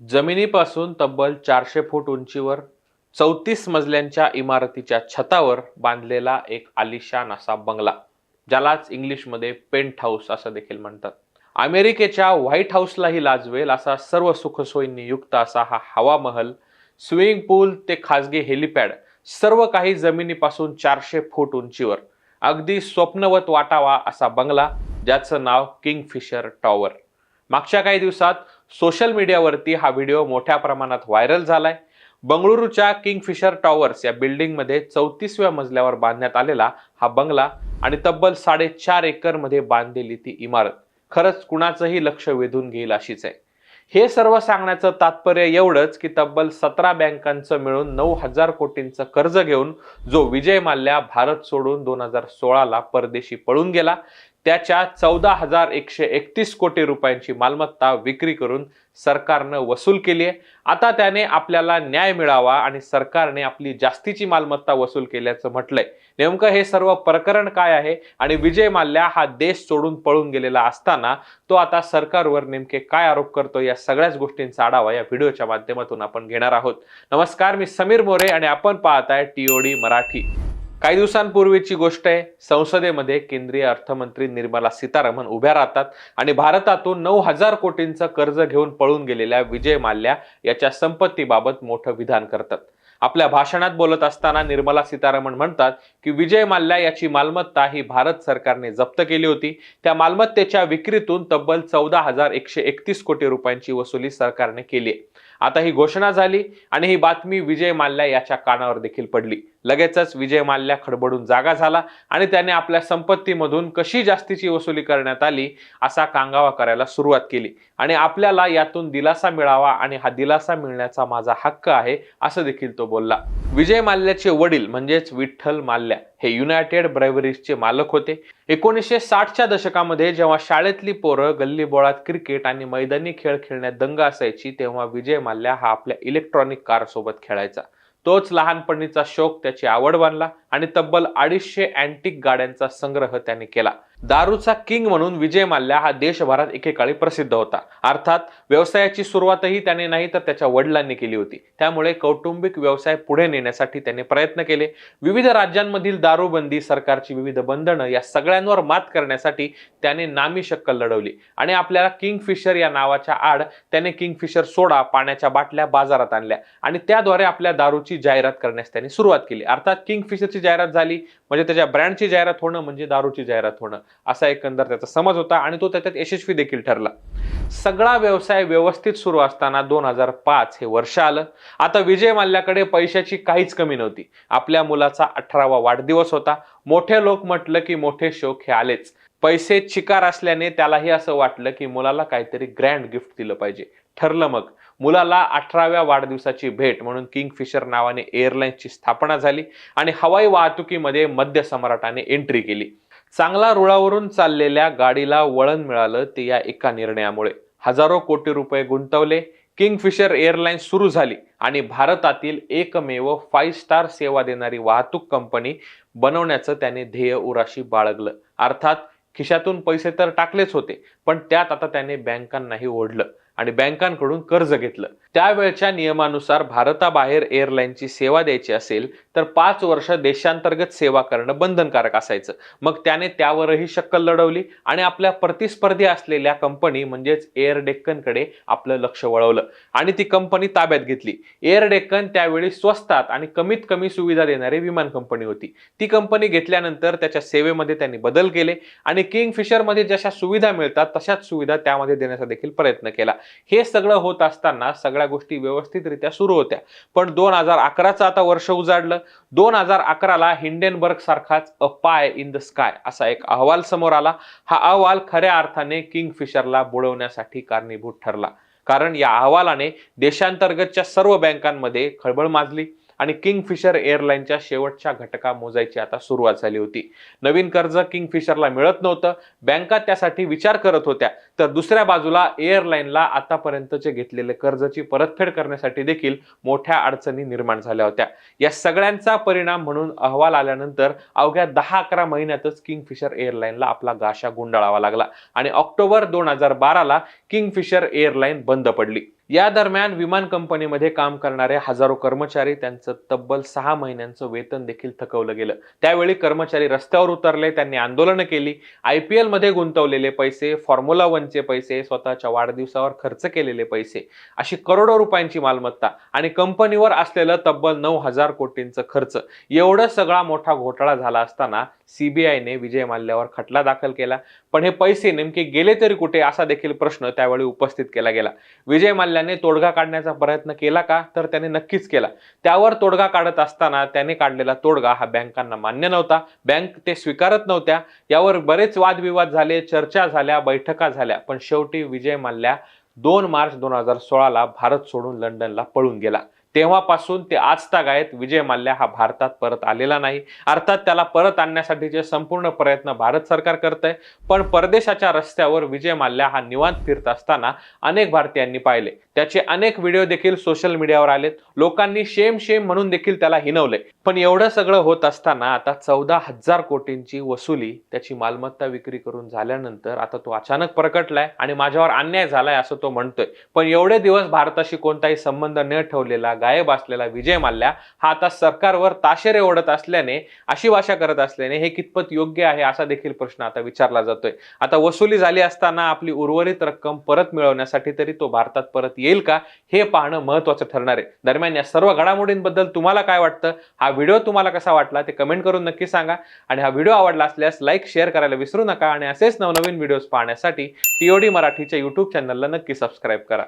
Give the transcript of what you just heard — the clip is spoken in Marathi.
जमिनीपासून तब्बल चारशे फूट उंचीवर चौतीस मजल्यांच्या इमारतीच्या छतावर बांधलेला एक आलिशान असा बंगला ज्यालाच इंग्लिशमध्ये पेंट हाऊस असं देखील म्हणतात. अमेरिकेच्या व्हाईट हाऊसलाही लाजवेल असा सर्व सुखसोयींनी युक्त असा हा हवा महल स्विमिंग पूल ते खाजगी हेलिपॅड सर्व काही जमिनीपासून चारशे फूट उंचीवर. अगदी स्वप्नवत वाटावा असा बंगला ज्याचं नाव किंगफिशर टॉवर. मागच्या काही दिवसात सोशल मीडियावरती हा व्हिडिओ मोठ्या प्रमाणात व्हायरल झालाय. बंगळुरूच्या किंगफिशर टॉवर्स या बिल्डिंगमध्ये चौतीसव्या मजल्यावर बांधण्यात आलेला हा बंगला आणि तब्बल साडेचार एकरमध्ये बांधलेली ती इमारत. खरंच कुणाचंही लक्ष वेधून घेईल अशीच आहे. हे सर्व सांगण्याचं तात्पर्य एवढंच की तब्बल सतरा बँकांचं मिळून नऊ हजार कोटींचं कर्ज घेऊन जो विजय माल्या भारत सोडून दोन हजार सोळाला परदेशी पळून गेला त्याच्या चौदा हजार एकशे एकतीस कोटी रुपयांची मालमत्ता विक्री करून सरकारनं वसूल केली आहे. आता त्याने आपल्याला न्याय मिळावा आणि सरकारने आपली जास्तीची मालमत्ता वसूल केल्याचं म्हटलंय. नेमकं हे सर्व प्रकरण काय आहे आणि विजय माल्या हा देश सोडून पळून गेलेला असताना तो आता सरकारवर नेमके काय आरोप करतो या सगळ्याच गोष्टींचा आढावा या व्हिडिओच्या माध्यमातून आपण घेणार आहोत. नमस्कार मी समीर मोरे आणि आपण पाहताय टीओडी मराठी. काही दिवसांपूर्वीची गोष्ट आहे. संसदेमध्ये केंद्रीय अर्थमंत्री निर्मला सीतारामन उभ्या राहतात आणि भारतातून नऊ हजार कोटींचं कर्ज घेऊन पळून गेलेल्या विजय माल्या याच्या संपत्तीबाबत मोठं विधान करतात. आपल्या भाषणात बोलत असताना निर्मला सीतारामन म्हणतात की विजय माल्या याची मालमत्ता ही भारत सरकारने जप्त केली होती. त्या मालमत्तेच्या विक्रीतून तब्बल चौदा हजार एकशे एकतीस कोटी रुपयांची वसुली सरकारने केली आहे. आता ही घोषणा झाली आणि ही बातमी विजय माल्या याच्या कानावर देखील पडली. लगेचच विजय माल्या खडबडून जागा झाला आणि त्याने आपल्या संपत्तीमधून कशी जास्तीची वसुली करण्यात आली असा कांगावा करायला सुरुवात केली. आणि आपल्याला यातून दिलासा मिळावा आणि हा दिलासा मिळण्याचा माझा हक्क आहे असं देखील तो बोलला. विजय माल्याचे वडील म्हणजेच विठ्ठल माल्या हे युनायटेड ब्रेवरीजचे मालक होते. एकोणीसशे साठच्या दशकामध्ये जेव्हा शाळेतली पोरं गल्लीबोळात क्रिकेट आणि मैदानी खेळ खेळण्यात दंग असायची तेव्हा विजय माल्या हा आपल्या इलेक्ट्रॉनिक कार सोबत खेळायचा. तोच लहानपणीचा शोक त्याची आवड बनला. आणि तब्बल अडीचशे अँटिक गाड्यांचा संग्रह त्याने केला. दारूचा किंग म्हणून विजय माल्या हा देशभरात एकेकाळी प्रसिद्ध होता. अर्थात व्यवसायाची सुरुवातही त्याने नाही तर त्याच्या वडिलांनी केली होती. त्यामुळे कौटुंबिक व्यवसाय पुढे नेण्यासाठी त्याने प्रयत्न केले. विविध राज्यांमधील दारूबंदी सरकारची विविध बंधनं या सगळ्यांवर मात करण्यासाठी त्याने नामी शक्कल लढवली. आणि आपल्याला किंगफिशर या नावाच्या आड त्याने किंगफिशर सोडा पाण्याच्या बाटल्या बाजारात आणल्या. आणि त्याद्वारे आपल्या दारूची जाहिरात करण्यास त्याने सुरुवात केली. अर्थात ब्रँडची जाहिरात झाली म्हणजे त्याच्या ब्रँडची जाहिरात होणं म्हणजे दारूची जाहिरात होणं. असा एकंदर त्याचा समज होता आणि तो त्याच्यात यशस्वी देखील ठरला. सगळा व्यवसाय व्यवस्थित सुरू असताना दोन हजार पाच हे वर्ष आलं. आता विजय माल्ल्याकडे पैशाची काहीच कमी नव्हती. आपल्या मुलाचा अठरावा वाढदिवस होता. मोठे लोक म्हटलं की मोठे शोक हे आलेच. पैसे चिकार असल्याने त्यालाही असं वाटलं की मुलाला काहीतरी ग्रँड गिफ्ट दिलं पाहिजे. ठरलं मग. मुलाला अठराव्या वाढदिवसाची भेट म्हणून किंगफिशर नावाने एअरलाईन्सची स्थापना झाली आणि हवाई वाहतुकीमध्ये मध्य सम्राटाने एंट्री केली. चांगला रुळावरून चाललेल्या गाडीला वळण मिळालं ते या एका निर्णयामुळे. हजारो कोटी रुपये गुंतवले किंगफिशर एअरलाइन्स सुरू झाली आणि भारतातील एकमेव फाईव्ह स्टार सेवा देणारी वाहतूक कंपनी बनवण्याचं त्याने ध्येय उराशी बाळगलं. अर्थात खिशातून पैसे तर टाकलेच होते पण त्यात आता त्याने बँकांनाही ओढलं. आणि बँकांकडून कर्ज घेतलं. त्यावेळच्या नियमानुसार भारताबाहेर एअरलाईनची सेवा द्यायची असेल तर पाच वर्ष देशांतर्गत सेवा करणं बंधनकारक असायचं. मग त्याने त्यावरही शक्कल लढवली आणि आपल्या प्रतिस्पर्धी असलेल्या कंपनी म्हणजेच एअर डेक्कनकडे आपलं लक्ष वळवलं. आणि ती कंपनी ताब्यात घेतली. एअर डेक्कन त्यावेळी स्वस्तात आणि कमीत कमी सुविधा देणारी विमान कंपनी होती. ती कंपनी घेतल्यानंतर त्याच्या सेवेमध्ये त्यांनी बदल केले आणि किंगफिशरमध्ये जशा सुविधा मिळतात तशाच सुविधा त्यामध्ये देण्याचा देखील प्रयत्न केला. हे सगळं होत असताना सगळ्या गोष्टी व्यवस्थितरित्या सुरू होत्या. पण दोन हजार अकराचं आता वर्ष उजाडलं. दोन हजार अकराला हिंडेनबर्ग सारखाच अ पाय इन द स्काय असा एक अहवाल समोर आला. हा अहवाल खऱ्या अर्थाने किंगफिशरला बुडवण्यासाठी कारणीभूत ठरला. कारण या अहवालाने देशांतर्गतच्या सर्व बँकांमध्ये खळबळ माजली. आणि किंगफिशर एअरलाईनच्या शेवटच्या घटका मोजायची आता सुरुवात झाली होती. नवीन कर्ज किंगफिशरला मिळत नव्हतं. बँका त्यासाठी विचार करत होत्या. तर दुसऱ्या बाजूला एअरलाईनला आतापर्यंतचे घेतलेले कर्जची परतफेड करण्यासाठी देखील मोठ्या अडचणी निर्माण झाल्या होत्या. या सगळ्यांचा परिणाम म्हणून अहवाल आल्यानंतर अवघ्या दहा अकरा महिन्यातच किंगफिशर एअरलाईनला आपला गाशा गुंडाळावा लागला आणि ऑक्टोबर दोन हजार बाराला किंगफिशर एअरलाईन बंद पडली. या दरम्यान विमान कंपनीमध्ये काम करणारे हजारो कर्मचारी त्यांचं तब्बल सहा महिन्यांचं वेतन देखील थकवलं गेलं. त्यावेळी कर्मचारी रस्त्यावर उतरले त्यांनी आंदोलनं केली. आय पी एलमध्ये गुंतवलेले पैसे फॉर्म्युला वनचे पैसे स्वतःच्या वाढदिवसावर खर्च केलेले पैसे अशी करोडो रुपयांची मालमत्ता आणि कंपनीवर असलेलं तब्बल नऊ हजार कोटींचं खर्च. एवढं सगळा मोठा घोटाळा झाला असताना सीबीआयने विजय माल्ल्यावर खटला दाखल केला. पण हे पैसे नेमके गेले तरी कुठे असा देखील प्रश्न त्यावेळी उपस्थित केला गेला. विजय माल्ल्याने तोडगा काढण्याचा प्रयत्न केला का? तर त्याने नक्कीच केला. त्यावर तोडगा काढत असताना त्याने काढलेला तोडगा हा बँकांना मान्य नव्हता. बँक ते स्वीकारत नव्हत्या. यावर बरेच वादविवाद झाले चर्चा झाल्या बैठका झाल्या. पण शेवटी विजय माल्ल्या दोन मार्च दोन हजार सोळाला भारत सोडून लंडनला पळून गेला. तेव्हापासून ते आजतागायत विजय माल्या हा भारतात परत आलेला नाही. अर्थात त्याला परत आणण्यासाठीचे संपूर्ण प्रयत्न भारत सरकार करत आहे पण परदेशाच्या रस्त्यावर विजय माल्या हा निवांत फिरत असताना अनेक भारतीयांनी पाहिले. त्याचे अनेक व्हिडिओ देखील सोशल मीडियावर आलेत. लोकांनी शेम शेम म्हणून देखील त्याला हिनवले पण एवढं सगळं होत असताना आता चौदा हजार कोटींची वसुली त्याची मालमत्ता विक्री करून झाल्यानंतर आता तो अचानक प्रकटलाय आणि माझ्यावर अन्याय झालाय असं तो म्हणतोय. पण एवढे दिवस भारताशी कोणताही संबंध न ठेवलेला गायब असलेला विजय माल्या हा आता सरकारवर ताशेरे ओढत असल्याने अशी भाषा करत असल्याने हे कितपत योग्य आहे असा देखील प्रश्न आता विचारला जातोय. आता वसुली झाली असताना आपली उर्वरित रक्कम परत मिळवण्यासाठी तरी तो भारतात परत येईल का हे पाहणं महत्वाचं ठरणार आहे. दरम्यान या सर्व घडामोडींबद्दल तुम्हाला काय वाटतं? हा व्हिडिओ तुम्हाला कसा वाटला ते कमेंट करून नक्की सांगा. आणि हा व्हिडिओ आवडला असल्यास लाईक शेअर करायला विसरू नका आणि असेच नवनवीन व्हिडिओज पाहण्यासाठी टीओडी मराठीच्या युट्यूब चॅनलला नक्की सबस्क्राईब करा.